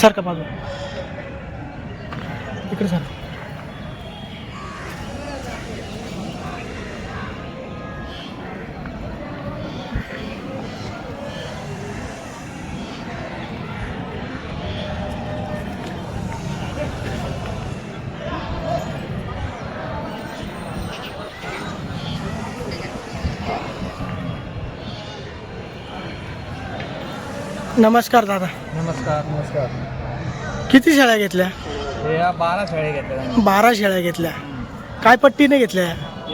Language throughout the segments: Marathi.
सारखं बाजू इकडे सारखं. नमस्कार दादा. नमस्कार नमस्कार. किती शेळ्या घेतल्या? हे या बारा शेळ्या घेतल्या बारा शेळ्या घेतल्या. काय पट्टीने घेतल्या?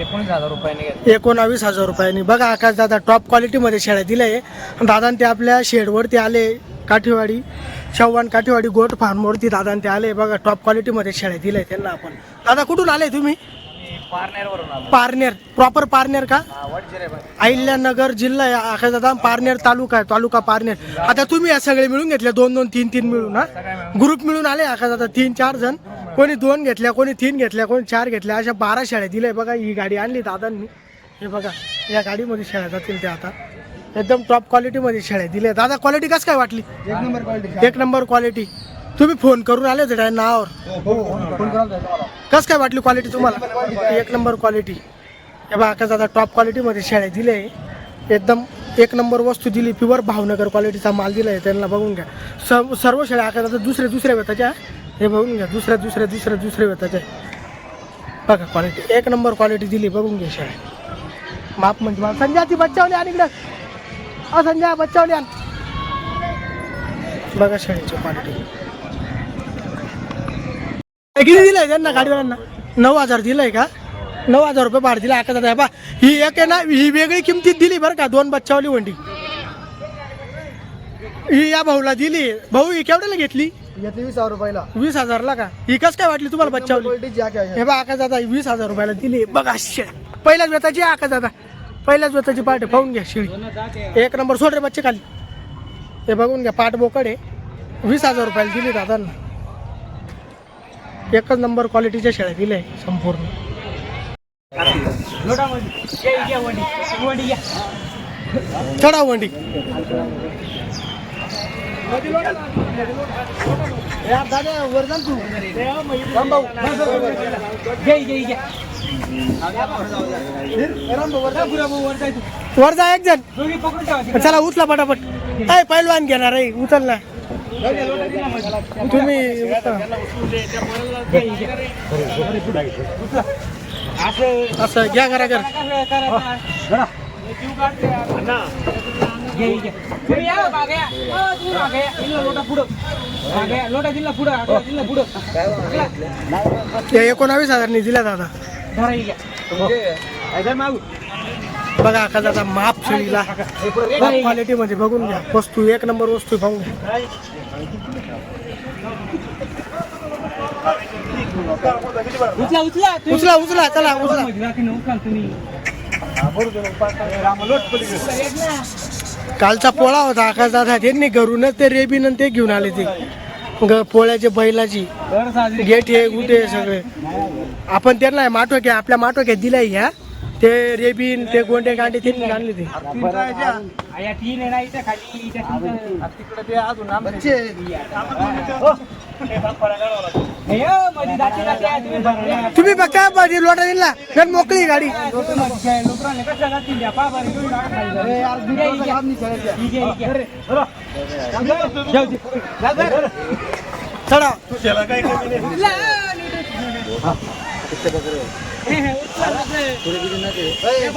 एकोणीस हजार रुपयाने घेतल्या. एकोणावीस हजार रुपयांनी. बघा आकाश दादा टॉप क्वालिटीमध्ये शेळ्या दिल्या आहे दादा ते आपल्या शेडवरती आले काठीवाडी चव्हाण काठीवाडी गोट फार्मवरती दादा ते आले. बघा टॉप क्वालिटीमध्ये शेळ्या दिल्या त्यांना आपण. दादा कुठून आले तुम्ही? पारनेरवरून आलो. पारनेर प्रॉपर पारनेर का? हा. अहिल्यानगर जिल्हा आहे दादा पारनेर तालुका आहे तालुका पारनेर. आता तुम्ही या सगळे मिळून घेतले दोन दोन तीन तीन मिळून हा? ग्रुप मिळून आले दादा तीन चार जण. कोणी दोन घेतल्या कोणी तीन घेतल्या कोणी चार घेतल्या. अशा बारा शेळ्या दिल्या. बघा ही गाडी आणली दादांनी. हे बघा या गाडीमध्ये शेळ्या जातील ते आता. एकदम टॉप क्वालिटीमध्ये शेळ्या दिल्या. दादा क्वालिटी कसं काय वाटली? एक नंबर क्वालिटी एक नंबर क्वालिटी तुम्ही फोन करून आले होते नावावर? हो फोन कसं काय वाटली क्वालिटी तुम्हाला? एक नंबर क्वालिटी या बा आकाश दादा टॉप क्वालिटीमध्ये शेळ्या दिले. एकदम एक नंबर वस्तू दिली प्युअर भावनगर क्वालिटीचा माल दिला आहे त्यांना बघून घ्या. सर्व सर्व शेळ्या आकाश दादा दुसऱ्या दुसऱ्या वेताच्या हे बघून घ्या दुसऱ्या दुसऱ्या दुसऱ्या दुसऱ्या वेताच्या बघा क्वालिटी एक नंबर क्वालिटी दिली बघून घ्या शेळ्या. माप म्हणजे माप संध्या ती बच्चावली आणि इकडं. अ संध्या बच्चावली आण. बघा शेळीची क्वालिटी किती दिलंय त्यांना गाडीवाल्यांना? नऊ हजार दिलंय का? नऊ हजार रुपये भाडं दिलं आका दादा बा ही एक आहे ना ही वेगळी किमतीत दिली बरं का दोन बच्चावली वंडी. ही या भाऊला दिली. भाऊ ही केवढ्याला घेतली? घेतली वीस हजार रुपयाला. वीस हजारला का? ही कस काय वाटली तुम्हाला बच्चावली? आहे. हे बा आका दादा ही वीस हजार रुपयाला दिली. बघा शेळ पहिल्याच वेताची आहे आका दादा. पहिल्याच वेताची पाठ आहे पाहून घ्या शिळी. एक नंबर सोड रे बच्चे खाली. हे बघून घ्या पाठ बोकड आहे. वीस हजार रुपयाला दिली दादांना. एकच नंबर क्वालिटीच्या शेळ्या दिल्या आहे संपूर्ण. चढा वंडी. वर जा एक जण. चला उचला पटापट. काय पैलवान घेणार आहे उचल ना. तुम्ही असं घ्या घरा घर. एकोणावीस हजार हजारनी दिला दादा. बघा का दादा माप शेळीला क्वालिटी मध्ये बघून घ्या. वस्तू एक नंबर वस्तू पाहून घ्या. उचला उचला उचला उचला चला उचला. कालचा पोळा होता आकाश दादा त्यांनी घरूनच ते रेबीन ते घेऊन आले ते. पोळ्याचे बैलाची गेट हे हे सगळे. आपण त्यांना माठोके आपल्या माठोक्यात दिलाय ह्या ते रेबीन ते गोंडे गांडे त्यांनी आणले ते. ते हे. तुम्ही बघा. बाजी लोटा दिला. गण मोकळी गाडी. चढा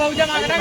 उचला, नीट.